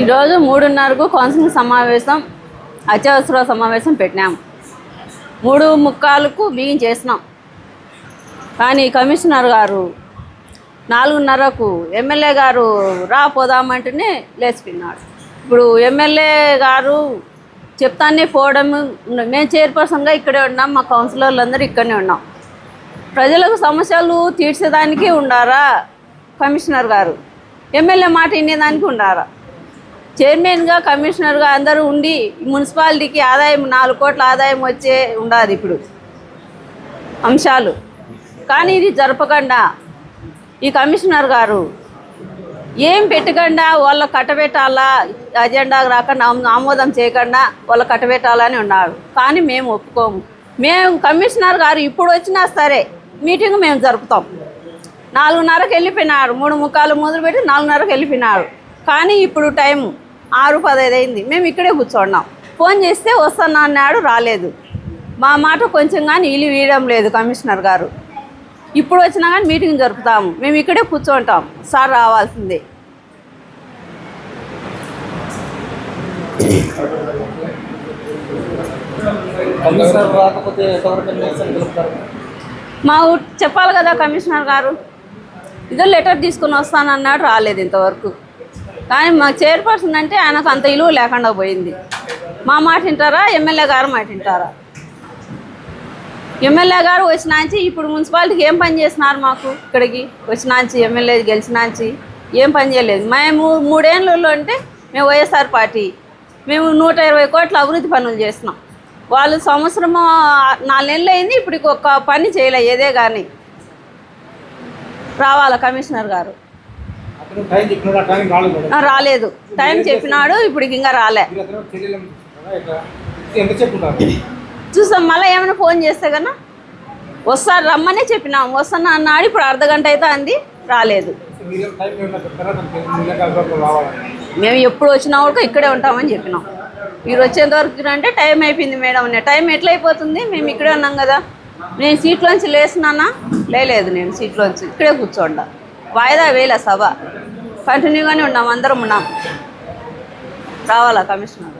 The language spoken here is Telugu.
ఈరోజు మూడున్నరకు కౌన్సిలింగ్ సమావేశం అత్యవసర సమావేశం పెట్టినాం. మూడు ముక్కాలకు బిగిన్ చేసినాం. కానీ కమిషనర్ గారు నాలుగున్నరకు ఎమ్మెల్యే గారు రా పోదామంటేనే లేచిపోయినాడు. ఇప్పుడు ఎమ్మెల్యే గారు చెప్తానే పోవడం మేము చైర్పర్సన్గా ఇక్కడే ఉన్నాం మా కౌన్సిలర్లు అందరూ ఇక్కడనే ఉన్నాం. ప్రజలకు సమస్యలు తీర్చేదానికి ఉండారా కమిషనర్ గారు? ఎమ్మెల్యే మాట వినేదానికి ఉండారా? చైర్మన్గా కమిషనర్గా అందరూ ఉండి మున్సిపాలిటీకి ఆదాయం నాలుగు కోట్ల ఆదాయం వచ్చే ఉండాలి ఇప్పుడు అంశాలు. కానీ ఇది జరపకుండా ఈ కమిషనర్ గారు ఏం పెట్టకుండా వాళ్ళ కట్టబెట్టాలా అజెండా రాకుండా ఆమోదం చేయకుండా వాళ్ళ కట్టబెట్టాలని ఉన్నాడు కానీ మేము ఒప్పుకోము. మేము కమిషనర్ గారు ఇప్పుడు వచ్చినా సరే మీటింగ్ మేము జరుపుతాం. నాలుగున్నరకు వెళ్ళిపోయినాడు. మూడు ముక్కాలు మొదలుపెట్టి నాలుగున్నరకు వెళ్ళిపోయినాడు. కానీ ఇప్పుడు టైం ఆరు పదహైదు అయింది. మేము ఇక్కడే కూర్చోన్నాం. ఫోన్ చేస్తే వస్తున్నా అన్నాడు రాలేదు. మా మాట కొంచెం కానీ ఇల్లు వీయడం లేదు కమిషనర్ గారు. ఇప్పుడు వచ్చినా కానీ మీటింగ్ జరుపుతాము. మేము ఇక్కడే కూర్చోంటాం. సార్ రావాల్సిందే. మా చెప్పాలి కదా కమిషనర్ గారు. ఇదో లెటర్ తీసుకుని వస్తానన్నాడు రాలేదు ఇంతవరకు. కానీ మా చైర్పర్సన్ అంటే ఆయనకు అంత ఇలువ లేకుండా పోయింది. మా మాట వింటారా? ఎమ్మెల్యే గారు మాట వింటారా? ఎమ్మెల్యే గారు వచ్చినాంచి ఇప్పుడు మున్సిపాలిటీకి ఏం పని చేసినారు మాకు ఇక్కడికి? వచ్చినాంచి ఎమ్మెల్యే గెలిచినాంచి ఏం పని చేయలేదు. మేము మూడేళ్ళలో అంటే మేము వైఎస్ఆర్ పార్టీ. మేము నూట ఇరవై కోట్ల అభివృద్ధి పనులు చేసినాం వాళ్ళు సంవత్సరం నాలుగు నెలలు అయింది ఇప్పుడు ఒక్క పని చేయలే ఏదే కానీ రావాలా కమిషనర్ గారు అతను టైం చెప్పినాడు ఆ టైం రాలేదు టైం చెప్పినాడు ఇప్పుడు ఇంకా రాలే. చూసాం మళ్ళీ ఏమైనా ఫోన్ చేస్తే కన్నా వస్తారు రమ్మనే చెప్పినాం. వస్తున్నా అన్నాడు ఇప్పుడు అర్ధ గంట అయితే అంది రాలేదు. మేము ఎప్పుడు వచ్చినా కూడా ఇక్కడే ఉంటామని చెప్పినాం. మీరు వచ్చేంత వరకు అంటే టైం అయిపోయింది మేడం అనే టైం ఎట్లా అయిపోతుంది మేము ఇక్కడే ఉన్నాం కదా. నేను సీట్లోంచి లేస్తున్నానా? లేలేదు నేను సీట్లోంచి ఇక్కడే కూర్చోండా. వాయిదా వేలే సభ. కంటిన్యూగానే ఉన్నాం అందరం ఉన్నాం. రావాలా కమిషనర్?